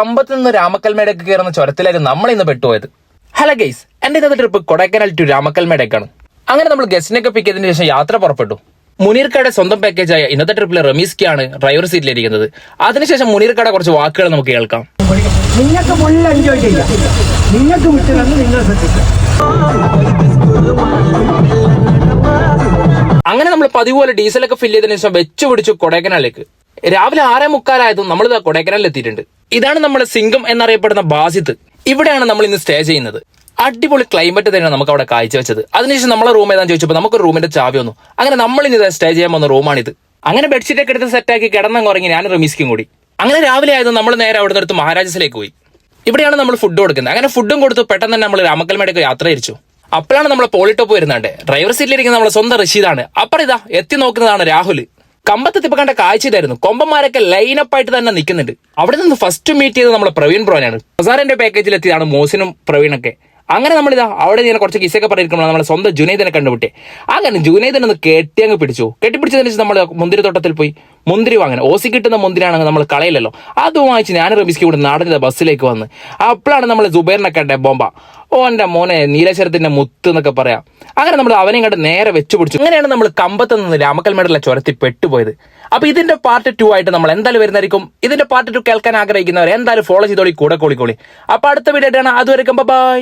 കമ്പത്ത് നിന്ന് രാമക്കൽമേടേക്ക് കയറുന്ന ചുരത്തിലേക്ക് നമ്മൾ ഇന്ന് പെട്ടുപോയത്. ഹലോ ഗെയ്സ് എന്റെ ഇന്നത്തെ ട്രിപ്പ് കൊടൈക്കനാൽ ടു രാമക്കൽമേടേക്കാണ്. അങ്ങനെ നമ്മൾ ഗസ്റ്റിനൊക്കെ പിക്ക് ചെയ്തതിനു ശേഷം യാത്ര പുറപ്പെട്ടു. മുനീർക്കയുടെ സ്വന്തം പാക്കേജായ ഇന്നത്തെ ട്രിപ്പിലെ റമീസ്ക്കാണ് ഡ്രൈവർ സീറ്റിലിരിക്കുന്നത് അതിനുശേഷം മുനീർക്കയുടെ കുറച്ച് വാക്കുകൾ നമുക്ക് കേൾക്കാം. നിങ്ങൾക്ക് എൻജോയ് ചെയ്യാം. നിങ്ങൾക്ക് അങ്ങനെ നമ്മൾ പതിവ് പോലെ ഡീസലൊക്കെ ഫില്ല് ചെയ്തതിനു ശേഷം വെച്ചു പിടിച്ചു കൊടൈക്കനാലിലേക്ക്. രാവിലെ ആറേ മുക്കാലായതും നമ്മൾ ഇതാ കൊടൈക്കനാലിൽ എത്തിയിട്ടുണ്ട്. ഇതാണ് നമ്മുടെ സിംഗം എന്നറിയപ്പെടുന്ന ബാസിത്ത് ഇവിടെയാണ് നമ്മൾ ഇന്ന് സ്റ്റേ ചെയ്യുന്നത്. അടിപൊളി ക്ലൈമറ്റ് തന്നെയാണ് നമുക്ക് അവിടെ കാഴ്ചവെച്ചത്. അതിനുശേഷം നമ്മളെ റൂം ഏതാണെന്ന് ചോദിച്ചപ്പോൾ നമുക്ക് റൂമിന്റെ ചാവി വന്നു. അങ്ങനെ നമ്മൾ ഇനി സ്റ്റേ ചെയ്യാൻ വന്ന റൂമാണിത് അങ്ങനെ ബെഡ്ഷീറ്റ് ഒക്കെ എടുത്ത് സെറ്റാക്കി കിടന്നങ്ങ് ഉറങ്ങി ഞാൻ റമീസ്ക്കും കൂടി. അങ്ങനെ രാവിലെ ആയത് നമ്മൾ നേരെ അവിടെ നിന്ന് എടുത്ത് മഹാരാജസിലേക്ക് പോയി. ഇവിടെയാണ് നമ്മൾ ഫുഡ് കൊടുക്കുന്നത്. അങ്ങനെ ഫുഡും കൊടുത്ത് പെട്ടെന്ന് തന്നെ നമ്മൾ രാമക്കൽമേടേക്ക് യാത്ര തിരിച്ചു. അപ്പോഴാണ് നമ്മൾ പോളിട്ടോപ്പ് വരുന്നുണ്ട് ഡ്രൈവർ സീറ്റിലിരിക്കുന്ന നമ്മുടെ സ്വന്തം റഷീദാണ്. അപ്പുറം ഇതാ എത്തി നോക്കുന്നതാണ് രാഹുൽ. കമ്പത്തെത്തിപ്പോ കണ്ട കാഴ്ച ഇതായിരുന്നു. കൊമ്പന്മാരൊക്കെ ലൈനപ്പ് ആയിട്ട് തന്നെ നിൽക്കുന്നുണ്ട് അവിടെ നിന്ന് ഫസ്റ്റ് മീറ്റ് ചെയ്തത് നമ്മുടെ പ്രവീൺ ബ്രോനാണ്. ബസാറിന്റെ പാക്കേജിൽ എത്തിയതാണ് മോസിനും പ്രവീണൊക്കെ. അങ്ങനെ നമ്മളിതാ അവിടെ ഇങ്ങനെ കുറച്ച് കിസ്സൊക്കെ പറഞ്ഞിരിക്കുമ്പോൾ നമ്മുടെ സ്വന്തം ജുനൈദിനെ കണ്ടുപിട്ടെ അങ്ങനെ ജുനൈദിനെ ഒന്ന് കെട്ടി അങ്ങ് പിടിച്ചു. കെട്ടിപ്പിടിച്ചതിന് ശേഷം നമ്മൾ മുന്തിരി തോട്ടത്തിൽ പോയി മുന്തിരി വാങ്ങാൻ. ഓസി കിട്ടുന്ന മുന്തിരിയാണെങ്കിൽ നമ്മൾ കളയില്ലല്ലോ. അത് വാങ്ങിച്ച് ഞാൻ റബിസ്ക്ക് കൂടെ നടന്നത് ബസ്സിലേക്ക് വന്ന്. അപ്പോഴാണ് നമ്മൾ ജുബൈറിനെ കണ്ടേ ബോംബ. ഓ എന്റെ മോനെ നീലശ്വരത്തിന്റെ മുത്ത് എന്നൊക്കെ പറയാം. അങ്ങനെ നമ്മൾ അവനെ കണ്ട് നേരെ വെച്ച് പിടിച്ചു. അങ്ങനെയാണ് നമ്മൾ കമ്പത്ത് നിന്ന് രാമക്കൽമേടുള്ള ചുരത്തി പെട്ടുപോയത്. അപ്പൊ ഇതിന്റെ പാർട്ട് ടു ആയിട്ട് നമ്മൾ എന്തായാലും വരുന്നതായിരിക്കും. ഇതിന്റെ പാർട്ട് ടു കേൾക്കാൻ ആഗ്രഹിക്കുന്നവർ എന്തായാലും ഫോളോ ചെയ്തോളി കൂടെ കോളിക്കോളി. അപ്പൊ അടുത്ത വീഡിയോ ആയിട്ടാണ് അതുവരെക്കും ബൈ